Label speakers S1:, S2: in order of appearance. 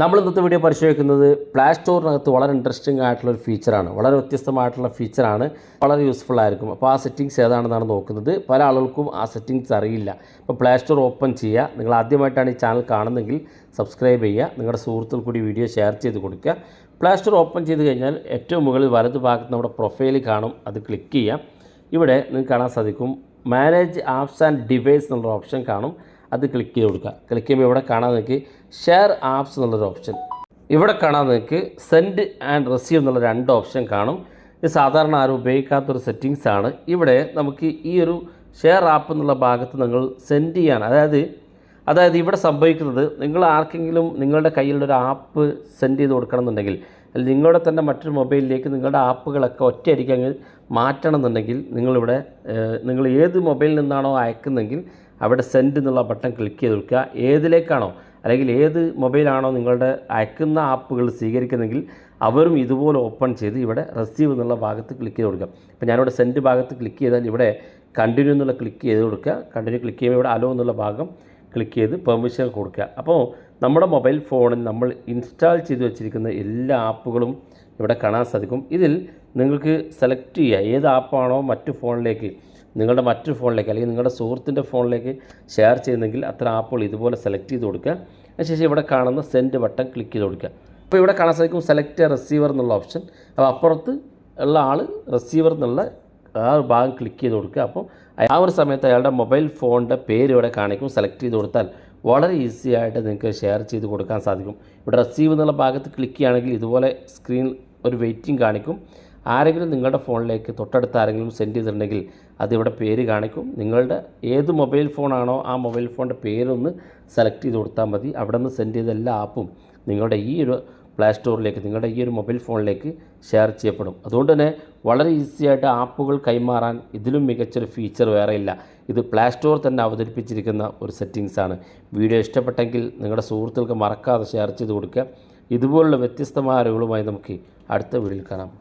S1: നമ്മൾ ഇന്നത്തെ വീഡിയോ പരിശോധിക്കുന്നത് പ്ലേ സ്റ്റോറിനകത്ത് വളരെ ഇൻട്രസ്റ്റിംഗ് ആയിട്ടുള്ള ഒരു ഫീച്ചറാണ് വളരെ വ്യത്യസ്തമായിട്ടുള്ള ഫീച്ചറാണ് വളരെ യൂസ്ഫുൾ ആയിരിക്കും. അപ്പോൾ ആ സെറ്റിങ്സ് ഏതാണെന്നാണ് നോക്കുന്നത്. പല ആളുകൾക്കും ആ സെറ്റിങ്സ് അറിയില്ല. അപ്പോൾ പ്ലേ സ്റ്റോർ ഓപ്പൺ ചെയ്യുക. നിങ്ങൾ ആദ്യമായിട്ടാണ് ഈ ചാനൽ കാണുന്നതെങ്കിൽ സബ്സ്ക്രൈബ് ചെയ്യുക. നിങ്ങളുടെ സുഹൃത്തുക്കൾ കൂടി വീഡിയോ ഷെയർ ചെയ്ത് കൊടുക്കുക. പ്ലേ സ്റ്റോർ ഓപ്പൺ ചെയ്ത് കഴിഞ്ഞാൽ ഏറ്റവും മുകളിൽ വലതു ഭാഗത്ത് നമ്മുടെ പ്രൊഫൈൽ കാണും. അത് ക്ലിക്ക് ചെയ്യാം ഇവിടെ നിങ്ങൾക്ക് കാണാൻ സാധിക്കും മാനേജ് ആപ്സ് ആൻഡ് ഡിവൈസ് എന്നുള്ള ഓപ്ഷൻ കാണും. അത് ക്ലിക്ക് ചെയ്ത് കൊടുക്കുക. ക്ലിക്ക് ചെയ്യുമ്പോൾ ഇവിടെ കാണാൻ നിങ്ങൾക്ക് ഷെയർ ആപ്സ് എന്നുള്ളൊരു ഓപ്ഷൻ ഇവിടെ കാണാൻ നിങ്ങൾക്ക് സെൻഡ് ആൻഡ് റിസീവ് എന്നുള്ള രണ്ട് ഓപ്ഷൻ കാണും. ഇത് സാധാരണ ആരും ഉപയോഗിക്കാത്തൊരു സെറ്റിങ്സ് ആണ്. ഇവിടെ നമുക്ക് ഈ ഒരു ഷെയർ ആപ്പ് എന്നുള്ള ഭാഗത്ത് നിങ്ങൾ സെൻഡ് ചെയ്യാൻ അതായത് അതായത് ഇവിടെ സംഭവിക്കുന്നത് നിങ്ങൾ ആർക്കെങ്കിലും നിങ്ങളുടെ കയ്യിലുള്ള ഒരു ആപ്പ് സെൻഡ് ചെയ്ത് കൊടുക്കണം എന്നുണ്ടെങ്കിൽ നിങ്ങളുടെ തന്നെ മറ്റൊരു മൊബൈലിലേക്ക് നിങ്ങളുടെ ആപ്പുകളൊക്കെ ഒറ്റയടിക്ക് അങ്ങ് മാറ്റണം എന്നുണ്ടെങ്കിൽ നിങ്ങളിവിടെ നിങ്ങൾ ഏത് മൊബൈലിൽ നിന്നാണോ അയക്കുന്നതെങ്കിൽ അവിടെ സെൻഡ് എന്നുള്ള ബട്ടൺ ക്ലിക്ക് ചെയ്ത് കൊടുക്കുക ഏതിലേക്കാണോ അല്ലെങ്കിൽ ഏത് മൊബൈലാണോ നിങ്ങളുടെ അയക്കുന്ന ആപ്പുകൾ സ്വീകരിക്കുന്നതെങ്കിൽ അവരും ഇതുപോലെ ഓപ്പൺ ചെയ്ത് ഇവിടെ റിസീവ് എന്നുള്ള ഭാഗത്ത് ക്ലിക്ക് ചെയ്ത് കൊടുക്കുക. ഇപ്പോൾ ഞാനിവിടെ സെൻഡ് ഭാഗത്ത് ക്ലിക്ക് ചെയ്താൽ ഇവിടെ കണ്ടിന്യൂ എന്നുള്ള ക്ലിക്ക് ചെയ്ത് കൊടുക്കുക. കണ്ടിന്യൂ ക്ലിക്ക് ചെയ്യുമ്പോൾ ഇവിടെ അലോ എന്നുള്ള ഭാഗം ക്ലിക്ക് ചെയ്ത് പെർമിഷൻ കൊടുക്കുക. അപ്പോൾ നമ്മുടെ മൊബൈൽ ഫോണിൽ നമ്മൾ ഇൻസ്റ്റാൾ ചെയ്ത് വെച്ചിരിക്കുന്ന എല്ലാ ആപ്പുകളും ഇവിടെ കാണാൻ സാധിക്കും. ഇതിൽ നിങ്ങൾക്ക് സെലക്ട് ചെയ്യുക. ഏത് ആപ്പാണോ മറ്റു ഫോണിലേക്ക് നിങ്ങളുടെ മറ്റു ഫോണിലേക്ക് അല്ലെങ്കിൽ നിങ്ങളുടെ സുഹൃത്തിന്റെ ഫോണിലേക്ക് ഷെയർ ചെയ്യുന്നെങ്കിൽ അത്ര ആപ്പുകൾ ഇതുപോലെ സെലക്ട് ചെയ്ത് കൊടുക്കുക. അതിനുശേഷം ഇവിടെ കാണുന്ന സെൻഡ് ബട്ടൺ ക്ലിക്ക് ചെയ്ത് കൊടുക്കുക. അപ്പോൾ ഇവിടെ കാണാൻ സാധിക്കും സെലക്ട് റിസീവർ എന്നുള്ള ഓപ്ഷൻ. അപ്പോൾ അപ്പുറത്ത് ഉള്ള ആൾ റിസീവർ എന്നുള്ള ആ ഒരു ഭാഗം ക്ലിക്ക് ചെയ്ത് കൊടുക്കുക. അപ്പോൾ ആ ഒരു സമയത്ത് അയാളുടെ മൊബൈൽ ഫോണിന്റെ പേര് ഇവിടെ കാണിക്കും. സെലക്ട് ചെയ്ത് കൊടുത്താൽ വളരെ ഈസി ആയിട്ട് നിങ്ങൾക്ക് ഷെയർ ചെയ്ത് കൊടുക്കാൻ സാധിക്കും. ഇവിടെ റിസീവ് എന്നുള്ള ഭാഗത്ത് ക്ലിക്ക് ചെയ്യുകയാണെങ്കിൽ ഇതുപോലെ സ്ക്രീൻ ഒരു വെയിറ്റിംഗ് കാണിക്കും. ആരെങ്കിലും നിങ്ങളുടെ ഫോണിലേക്ക് തൊട്ടടുത്ത് ആരെങ്കിലും സെൻഡ് ചെയ്തിട്ടുണ്ടെങ്കിൽ അതിവിടെ പേര് കാണിക്കും. നിങ്ങളുടെ ഏത് മൊബൈൽ ഫോണാണോ ആ മൊബൈൽ ഫോണിന്റെ പേരൊന്ന് സെലക്ട് ചെയ്ത് കൊടുത്താൽ മതി. അവിടെ നിന്ന് സെൻഡ് ചെയ്ത എല്ലാ ആപ്പും നിങ്ങളുടെ ഈ ഒരു പ്ലേ സ്റ്റോറിലേക്ക് നിങ്ങളുടെ ഈ ഒരു മൊബൈൽ ഫോണിലേക്ക് ഷെയർ ചെയ്യപ്പെടും. അതുകൊണ്ട് തന്നെ വളരെ ഈസിയായിട്ട് ആപ്പുകൾ കൈമാറാൻ ഇതിലും മികച്ചൊരു ഫീച്ചർ വേറെ ഇല്ല. ഇത് പ്ലേ സ്റ്റോർ തന്നെ അവതരിപ്പിച്ചിരിക്കുന്ന ഒരു സെറ്റിങ്സ് ആണ്. വീഡിയോ ഇഷ്ടപ്പെട്ടെങ്കിൽ നിങ്ങളുടെ സുഹൃത്തുക്കൾക്ക് മറക്കാതെ ഷെയർ ചെയ്ത് കൊടുക്കുക. ഇതുപോലുള്ള വ്യത്യസ്തമായ അറിവുകളുമായി നമുക്ക് അടുത്ത വീഡിയോയിൽ കാണാം.